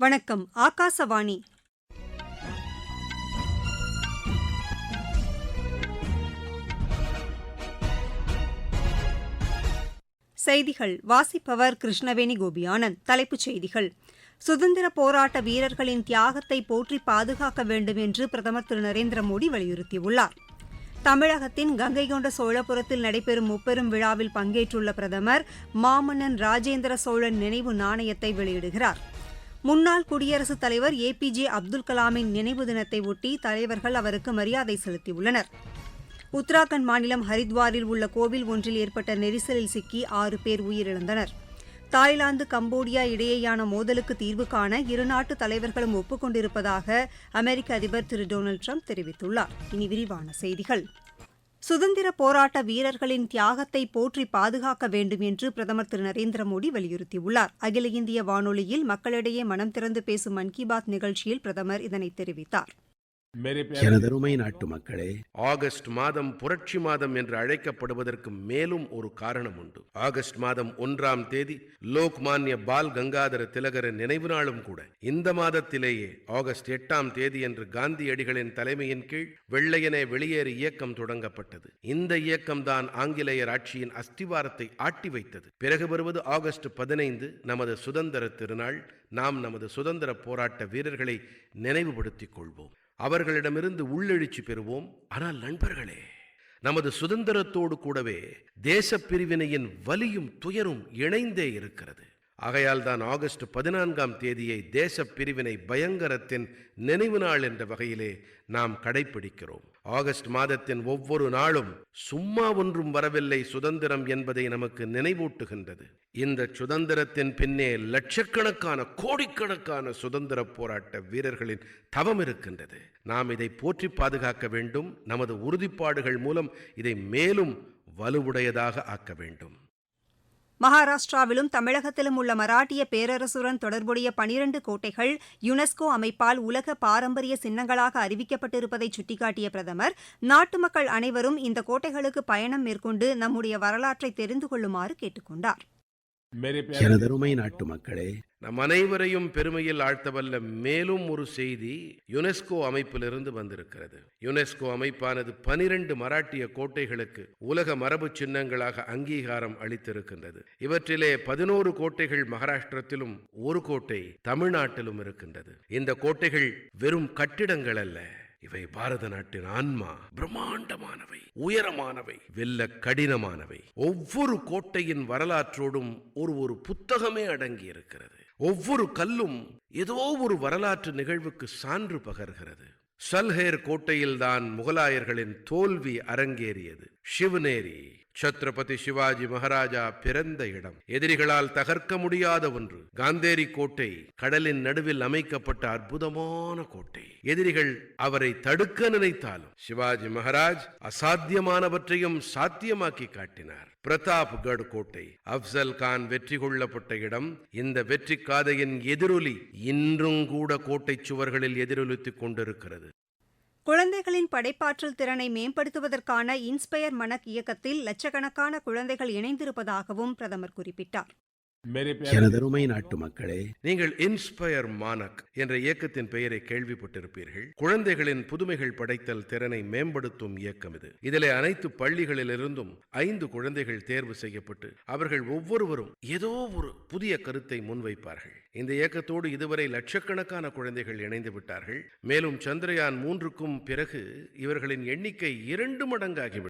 வணக்கம் ஆகாசவாணி. செய்திகள் வாசிப்பவர் கிருஷ்ணவேணி கோபியானந்த். தலைப்புச் செய்திகள். சுதந்திர போராட்ட வீரர்களின் தியாகத்தை போற்றி பாதுகாக்க வேண்டும் என்று பிரதமர் திரு. நரேந்திர மோடி வலியுறுத்தியுள்ளார். தமிழகத்தின் கங்கை கொண்ட சோழபுரத்தில் நடைபெறும் முப்பெரும் விழாவில் பங்கேற்றுள்ள பிரதமர் மாமன்னன் ராஜேந்திர சோழன் நினைவு நாணயத்தை வெளியிடுகிறார். முன்னாள் குடியரசுத் தலைவர் ஏ பி ஜே அப்துல் கலாமின் நினைவு தினத்தை ஒட்டி தலைவர்கள் அவருக்கு மரியாதை செலுத்தியுள்ளனர். உத்தராகண்ட் மாநிலம் ஹரித்வாரில் உள்ள கோவில் ஒன்றில் ஏற்பட்ட நெரிசலில் சிக்கி ஆறு பேர் உயிரிழந்தனர். தாய்லாந்து கம்போடியா இடையேயான மோதலுக்கு தீர்வு காண இருநாட்டு தலைவர்களும் ஒப்புக்கொண்டிருப்பதாக அமெரிக்க அதிபர் திரு டொனால்டு ட்ரம்ப் தெரிவித்துள்ளார். இனி விரிவான செய்திகள். சுதந்திர போராட்ட வீரர்களின் தியாகத்தை போற்றி பாதுகாக்க வேண்டும் என்று பிரதமர் திரு நரேந்திர மோடி வலியுறுத்தியுள்ளார். அகில இந்திய வானொலியில் மக்களிடையே மனம் திறந்து பேசும் மன் கி பாத் நிகழ்ச்சியில் பிரதமர் இதனை தெரிவித்தார். எனதருமை நாட்டு மக்களே ஆகஸ்ட் மாதம் புரட்சி மாதம் என்று அழைக்கப்படுவதற்கு மேலும் ஒரு காரணம் உண்டு. ஆகஸ்ட் மாதம் ஒன்றாம் தேதி லோக்மான்ய பால் கங்காதர திலகரின் நினைவு நாளும் கூட. இந்த மாதத்திலேயே ஆகஸ்ட் எட்டாம் தேதி என்று காந்தியடிகளின் தலைமையின் கீழ் வெள்ளையனே வெளியேறு இயக்கம் தொடங்கப்பட்டது. இந்த இயக்கம்தான் ஆங்கிலேயர் ஆட்சியின் அஸ்திவாரத்தை ஆட்டி வைத்தது. பிறகு வருவது ஆகஸ்ட் பதினைந்து நமது சுதந்திர திருநாள். நாம் நமது சுதந்திர போராட்ட வீரர்களை நினைவுபடுத்திக் கொள்வோம். அவர்களிடமிருந்து உள்ளெழுச்சி பெறுவோம். ஆனால் நண்பர்களே நமது சுதந்திரத்தோடு கூடவே தேசப் பிரிவினையின் வலியும் துயரும் இணைந்தே இருக்கிறது. ஆகையால் தான் ஆகஸ்ட் பதினான்காம் தேதியை தேச பிரிவினை பயங்கரத்தின் நினைவு நாள் என்ற வகையிலே நாம் கடைபிடிக்கிறோம் ஆகஸ்ட் மாதத்தின் ஒவ்வொரு நாளும் சும்மா ஒன்றும் வரவில்லை சுதந்திரம் என்பதை நமக்கு நினைவூட்டுகின்றது. இந்த சுதந்திரத்தின் பின்னே லட்சக்கணக்கான கோடிக்கணக்கான சுதந்திர போராட்ட வீரர்களின் தவம் இருக்கின்றது. நாம் இதை போற்றி பாதுகாக்க வேண்டும். நமது உறுதிப்பாடுகள் மூலம் இதை மேலும் வலுவுடையதாக ஆக்க வேண்டும். மகாராஷ்டிராவிலும் தமிழகத்திலும் உள்ள மராட்டிய பேரரசுடன் தொடர்புடைய பனிரண்டு கோட்டைகள் யுனெஸ்கோ அமைப்பால் உலக பாரம்பரிய சின்னங்களாக அறிவிக்கப்பட்டிருப்பதை சுட்டிக்காட்டிய பிரதமர் நாட்டு மக்கள் அனைவரும் இந்த கோட்டைகளுக்கு பயணம் மேற்கொண்டு நம்முடைய வரலாற்றை தெரிந்து கொள்ளுமாறு கேட்டுக் கொண்டார் எனதருமை நாட்டு மக்களே நம் அனைவரையும் பெருமையில் ஆழ்த்தவல்ல மேலும் ஒரு செய்தி யுனெஸ்கோ அமைப்பிலிருந்து வந்திருக்கிறது. யுனெஸ்கோ அமைப்பானது பனிரெண்டு மராட்டிய கோட்டைகளுக்கு உலக மரபு சின்னங்களாக அங்கீகாரம் அளித்திருக்கின்றது. இவற்றிலே பதினோரு கோட்டைகள் மகாராஷ்டிரத்திலும் ஒரு கோட்டை தமிழ்நாட்டிலும் இருக்கின்றது. இந்த கோட்டைகள் வெறும் கட்டிடங்கள் அல்ல இவை பாரத நாட்டின் ஆன்மா பிரம்மாண்டமானவை உயரமானவை வெல்ல கடினமானவை. ஒவ்வொரு கோட்டையின் வரலாற்றோடும் ஒரு ஒரு புத்தகமே அடங்கி இருக்கிறது ஒவ்வொரு கல்லும் ஏதோ ஒரு வரலாற்று நிகழ்வுக்கு சான்று பகர்கிறது. சல்ஹேர் கோட்டையில்தான் முகலாயர்களின் தோல்வி அரங்கேறியது. சிவநேரி. சத்ரபதி சிவாஜி மகாராஜா பிறந்த இடம். எதிரிகளால் தகர்க்க முடியாத ஒன்று. காந்தேரி கோட்டை கடலின் நடுவில் அமைக்கப்பட்ட அற்புதமான கோட்டை. எதிரிகள் அவரை தடுக்க நினைத்தாலும் சிவாஜி மகாராஜ் அசாத்தியமானவற்றையும் சாத்தியமாக்கி காட்டினார். பிரதாப்கட் கோட்டை அப்சல் கான் வெற்றி கொள்ளப்பட்ட இடம். இந்த வெற்றி காதையின் எதிரொலி இன்றும் கூட கோட்டை சுவர்களில் எதிரொலித்துக் கொண்டிருக்கிறது. குழந்தைகளின் படைப்பாற்றல் திறனை மேம்படுத்துவதற்கான இன்ஸ்பயர் மனக் இயக்கத்தில் லட்சக்கணக்கான குழந்தைகள் இணைந்திருப்பதாகவும் பிரதமர் குறிப்பிட்டார். எனதருமை நாட்டு மக்களே நீங்கள் இன்ஸ்பயர் மானக் என்ற இயக்கத்தின் பெயரை கேள்விப்பட்டிருப்பீர்கள். குழந்தைகளின் புதுமைகள் படைத்தல் திறனை மேம்படுத்தும் இயக்கம் இது. இதிலே அனைத்து பள்ளிகளிலிருந்தும் ஐந்து குழந்தைகள் தேர்வு செய்யப்பட்டு அவர்கள் ஒவ்வொருவரும் ஏதோ ஒரு புதிய கருத்தை முன்வைப்பார்கள். இந்த இயக்கத்தோடு இதுவரை லட்சக்கணக்கான குழந்தைகள் இணைந்து விட்டார்கள். மேலும் சந்திரயான் மூன்றுக்கும் பிறகு இவர்களின் எண்ணிக்கை இரண்டு மடங்காகிவிடும்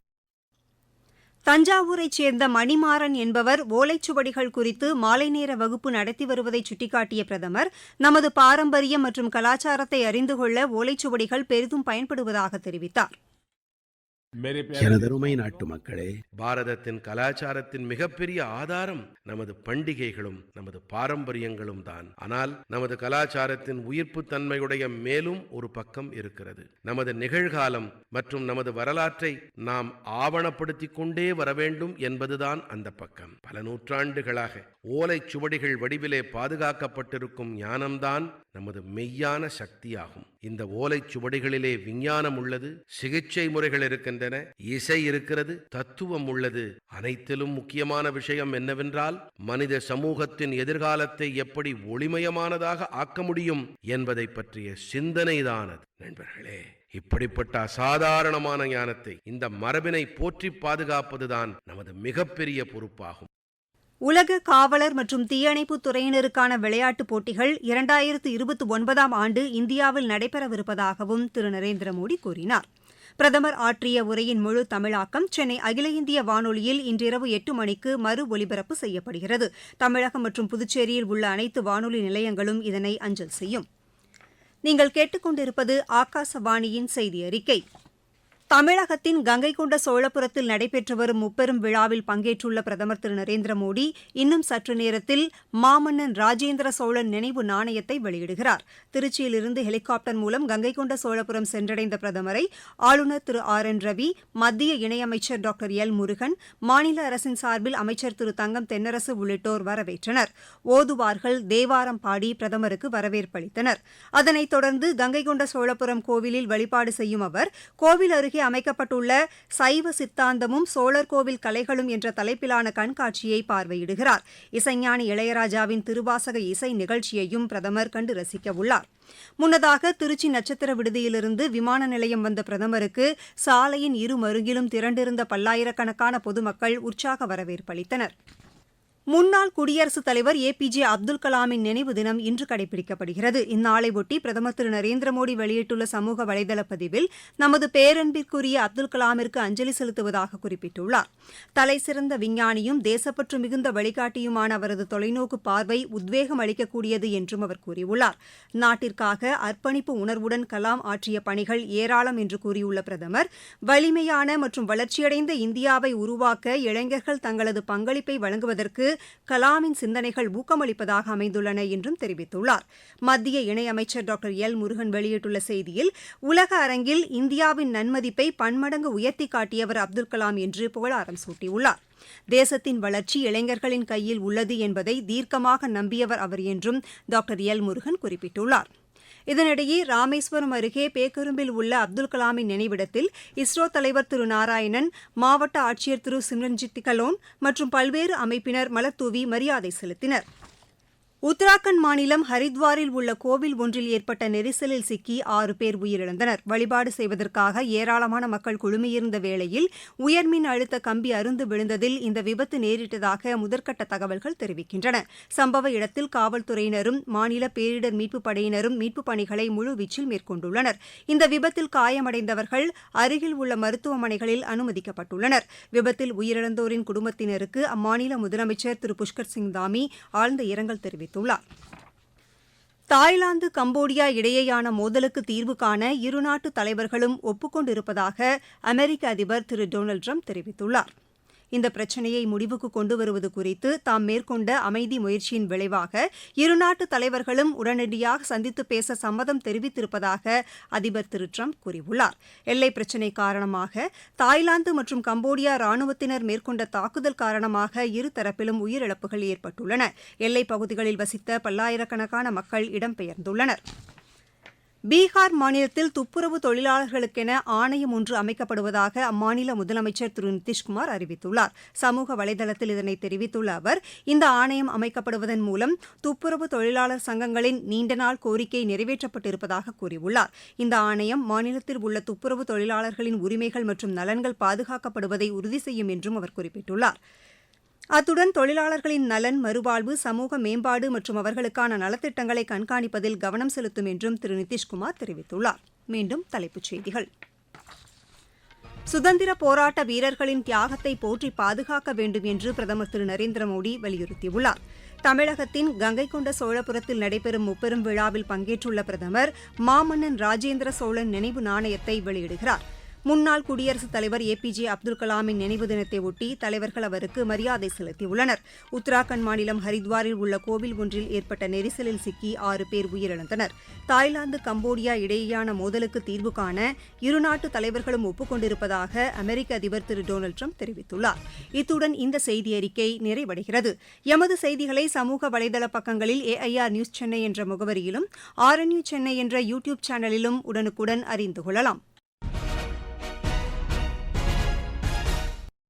தஞ்சாவூரைச் சேர்ந்த மணிமாறன் என்பவர் ஓலைச்சுவடிகள் குறித்து மாலை நேர வகுப்பு நடத்தி வருவதை சுட்டிக்காட்டிய பிரதமர் நமது பாரம்பரியம் மற்றும் கலாச்சாரத்தை அறிந்து கொள்ள ஓலைச்சுவடிகள் பெரிதும் பயன்படுவதாக தெரிவித்தார். எனதருமை நாட்டு மக்களே பாரதத்தின் கலாச்சாரத்தின் மிகப்பெரிய ஆதாரம் நமது பண்டிகைகளும் நமது பாரம்பரியங்களும் தான். ஆனால் நமது கலாச்சாரத்தின் உயிர்ப்பு தன்மையுடைய மேலும் ஒரு பக்கம் இருக்கிறது. நமது நிகழ்காலம் மற்றும் நமது வரலாற்றை நாம் ஆவணப்படுத்திக் கொண்டே வர வேண்டும் என்பதுதான் அந்த பக்கம். பல நூற்றாண்டுகளாக ஓலைச் சுவடிகள் வடிவிலே பாதுகாக்கப்பட்டிருக்கும் ஞானம்தான் நமது மெய்யான சக்தியாகும். இந்த ஓலைச் சுவடிகளிலே விஞ்ஞானம் உள்ளது சிகிச்சை முறைகள் இருக்கின்றன இருக்கின்றன. இசை இருக்கிறது தத்துவம் உள்ளது. அனைத்திலும் முக்கியமான விஷயம் என்னவென்றால் மனித சமூகத்தின் எதிர்காலத்தை எப்படி ஒளிமயமானதாக ஆக்க முடியும் என்பதை பற்றிய சிந்தனைதானது. நண்பர்களே இப்படிப்பட்ட அசாதாரணமான ஞானத்தை இந்த மரபினை போற்றி பாதுகாப்பதுதான் நமது மிகப்பெரிய பொறுப்பாகும். உலக காவலர் மற்றும் தீயணைப்பு துறையினருக்கான விளையாட்டுப் போட்டிகள் இரண்டாயிரத்து இருபத்தி ஒன்பதாம் ஆண்டு இந்தியாவில் நடைபெறவிருப்பதாகவும் திரு. நரேந்திர மோடி கூறினார். பிரதமர் ஆற்றிய உரையின் முழு தமிழாக்கம் சென்னை அகில இந்திய வானொலியில் இன்றிரவு எட்டு மணிக்கு மறு ஒலிபரப்பு செய்யப்படுகிறது. தமிழகம் மற்றும் புதுச்சேரியில் உள்ள அனைத்து வானொலி நிலையங்களும் இதனை அஞ்சல் செய்யும். நீங்கள் கேட்டுக்கொண்டிருப்பது ஆகாசவாணியின் செய்தி அறிக்கை தமிழகத்தின் கங்கை கொண்ட சோழபுரத்தில் நடைபெற்று வரும் முப்பெரும் விழாவில் பங்கேற்றுள்ள பிரதமர் திரு நரேந்திர மோடி இன்னும் சற்று நேரத்தில் மாமன்னன் ராஜேந்திர சோழன் நினைவு நாணயத்தை வெளியிடுகிறார். திருச்சியிலிருந்து ஹெலிகாப்டர் மூலம் கங்கை கொண்ட சோழபுரம் சென்றடைந்த பிரதமரை ஆளுநர் திரு ஆர் என் ரவி மத்திய இணையமைச்சர் டாக்டர் எல் முருகன் மாநில அரசின் சார்பில் அமைச்சர் திரு தங்கம் தென்னரசு உள்ளிட்டோர் வரவேற்றனர். ஓதுவார்கள் தேவாரம் பாடி பிரதமருக்கு வரவேற்பளித்தனர் அதனைத் தொடர்ந்து கங்கை கொண்ட சோழபுரம் கோவிலில் வழிபாடு செய்யும் அவர் கோவில் அருகே அமைக்கப்பட்டுள்ள சைவ சித்தாந்தமும் சோழர் கோவில் கலைகளும் என்ற தலைப்பிலான கண்காட்சியை பார்வையிடுகிறார். இசைஞானி இளையராஜாவின் திருவாசக இசை நிகழ்ச்சியையும் பிரதமர் கண்டு ரசிக்கவுள்ளார். முன்னதாக திருச்சி நட்சத்திர விடுதியிலிருந்து விமான நிலையம் வந்த பிரதமருக்கு சாலையின் இரு மருங்கிலும் திரண்டிருந்த பல்லாயிரக்கணக்கான பொதுமக்கள் உற்சாக வரவேற்பளித்தனர் முன்னாள் குடியரசுத் தலைவர் ஏ பி ஜே அப்துல் கலாமின் நினைவு தினம் இன்று கடைபிடிக்கப்படுகிறது. இந்நாளையொட்டி பிரதமர் திரு நரேந்திர மோடி வெளியிட்டுள்ள சமூக வலைதள பதிவில் நமது பேரன்பிற்குரிய அப்துல் கலாமிற்கு அஞ்சலி செலுத்துவதாக குறிப்பிட்டுள்ளார். தலைசிறந்த விஞ்ஞானியும் தேசப்பற்று மிகுந்த வழிகாட்டியுமான அவரது தொலைநோக்கு பார்வை உத்வேகம் அளிக்கக்கூடியது என்றும் அவர் கூறியுள்ளார். நாட்டிற்காக அர்ப்பணிப்பு உணர்வுடன் கலாம் ஆற்றிய பணிகள் ஏராளம் என்று கூறியுள்ள பிரதமர் வலிமையான மற்றும் வளர்ச்சியடைந்த இந்தியாவை உருவாக்க இளைஞர்கள் தங்களது பங்களிப்பை வழங்குவதற்கு கலாமின் சிந்தனைகள் ஊக்கமளிப்பதாக அமைந்துள்ளன என்றும் தெரிவித்துள்ளார். மத்திய இணையமைச்சர் டாக்டர் எல் முருகன் வெளியிட்டுள்ள செய்தியில் உலக அரங்கில் இந்தியாவின் நன்மதிப்பை பன்மடங்கு உயர்த்தி காட்டியவர் அப்துல் கலாம் என்று புகழாரம் சூட்டியுள்ளார். தேசத்தின் வளர்ச்சி இளைஞர்களின் கையில் உள்ளது என்பதை தீர்க்கமாக நம்பியவர் அவர் என்றும் டாக்டர் எல் முருகன் குறிப்பிட்டுள்ளார். இதனிடையே ராமேஸ்வரம் அருகே பேக்கரும்பில் உள்ள அப்துல் கலாமின் நினைவிடத்தில் இஸ்ரோ தலைவர் திரு நாராயணன் மாவட்ட ஆட்சியர் திரு சிம்ரன்ஜித் கலோன் மற்றும் பல்வேறு அமைப்பினர் மலர்தூவி மரியாதை செலுத்தினர். உத்தராகண்ட் மாநிலம் ஹரித்வாரில் உள்ள கோவில் ஒன்றில் ஏற்பட்ட நெரிசலில் சிக்கி ஆறு பேர் உயிரிழந்தனர். வழிபாடு செய்வதற்காக ஏராளமான மக்கள் குழுமியிருந்த வேளையில் உயர்மின் அழுத்த கம்பி அருந்து விழுந்ததில் இந்த விபத்து நேரிட்டதாக முதற்கட்ட தகவல்கள் தெரிவிக்கின்றன. சம்பவ இடத்தில் காவல்துறையினரும் மாநில பேரிடர் மீட்புப் படையினரும் மீட்புப் பணிகளை முழுவீச்சில் மேற்கொண்டுள்ளனர். இந்த விபத்தில் காயமடைந்தவர்கள் அருகில் உள்ள மருத்துவமனைகளில் அனுமதிக்கப்பட்டுள்ளனர். விபத்தில் உயிரிழந்தோரின் குடும்பத்தினருக்கு அம்மாநில முதலமைச்சர் திரு. புஷ்கர் சிங் தாமி ஆழ்ந்த இரங்கல் தெரிவித்துள்ளார். தாய்லாந்து கம்போடியா இடையேயான மோதலுக்கு தீர்வு காண இருநாட்டு தலைவர்களும் ஒப்புக்கொண்டிருப்பதாக அமெரிக்க அதிபர் திரு டொனால்டு ட்ரம்ப் தெரிவித்துள்ளார். இந்த பிரச்சினையை முடிவுக்கு கொண்டு வருவது குறித்து தாம் மேற்கொண்ட அமைதி முயற்சியின் விளைவாக இருநாட்டு தலைவர்களும் உடனடியாக சந்தித்து பேச சம்மதம் தெரிவித்திருப்பதாக அதிபர் திரு ட்ரம்ப் கூறியுள்ளார். எல்லை பிரச்சினை காரணமாக தாய்லாந்து மற்றும் கம்போடியா ராணுவத்தினர் மேற்கொண்ட தாக்குதல் காரணமாக இருதரப்பிலும் உயிரிழப்புகள் ஏற்பட்டுள்ளன. எல்லைப் பகுதிகளில் வசித்த பல்லாயிரக்கணக்கான மக்கள் இடம்பெயர்ந்துள்ளனர். பீகார் மாநிலத்தில் துப்புரவு தொழிலாளர்களுக்கென ஆணையம் ஒன்று அமைக்கப்படுவதாக அம்மாநில முதலமைச்சர் திரு நிதிஷ்குமார் அறிவித்துள்ளார். சமூக வலைதளத்தில் இதனை தெரிவித்துள்ள அவர் இந்த ஆணையம் அமைக்கப்படுவதன் மூலம் துப்புரவு தொழிலாளர் சங்கங்களின் நீண்டநாள் கோரிக்கை நிறைவேற்றப்பட்டிருப்பதாக கூறியுள்ளார். இந்த ஆணையம் மாநிலத்தில் உள்ள துப்புரவு தொழிலாளர்களின் உரிமைகள் மற்றும் நலன்கள் பாதுகாக்கப்படுவதை உறுதி செய்யும் என்றும் அவர் குறிப்பிட்டுள்ளார். அத்துடன் தொழிலாளர்களின் நலன் மறுவாழ்வு சமூக மேம்பாடு மற்றும் அவர்களுக்கான நலத்திட்டங்களை கண்காணிப்பதில் கவனம் செலுத்தும் என்றும் திரு நிதிஷ்குமார் தெரிவித்துள்ளார். மீண்டும் தலைப்புச் செய்திகள். சுதந்திர போராட்ட வீரர்களின் தியாகத்தை போற்றி பாதுகாக்க வேண்டும் என்று பிரதமர் திரு நரேந்திர மோடி வலியுறுத்தியுள்ளார். தமிழகத்தின் கங்கை கொண்ட சோழபுரத்தில் நடைபெறும் முப்பெரும் விழாவில் பங்கேற்றுள்ள பிரதமர் மாமன்னன் ராஜேந்திர சோழன் நினைவு நாணயத்தை வெளியிடுகிறார். முன்னாள் குடியரசுத் தலைவர் ஏ பி ஜே அப்துல் கலாமின் நினைவு தினத்தை ஒட்டி தலைவர்கள் அவருக்கு மரியாதை செலுத்தியுள்ளனர். உத்தராகண்ட் மாநிலம் ஹரித்வாரில் உள்ள கோவில் ஒன்றில் ஏற்பட்ட நெரிசலில் சிக்கி ஆறு பேர் உயிரிழந்தனர். தாய்லாந்து கம்போடியா இடையேயான மோதலுக்கு தீர்வு காண இருநாட்டு தலைவர்களும் ஒப்புக்கொண்டிருப்பதாக அமெரிக்க அதிபர் திரு டொனால்டு ட்ரம்ப் தெரிவித்துள்ளார். இத்துடன் இந்த செய்தி அறிக்கை நிறைவடைகிறது. எமது செய்திகளை சமூக வலைதள பக்கங்களில் ஏஐஆர் நியூஸ் சென்னை என்ற முகவரியிலும் ஆர்என்யூ சென்னை என்ற யூ டியூப் சேனலிலும் உடனுக்குடன் அறிந்து கொள்ளலாம்.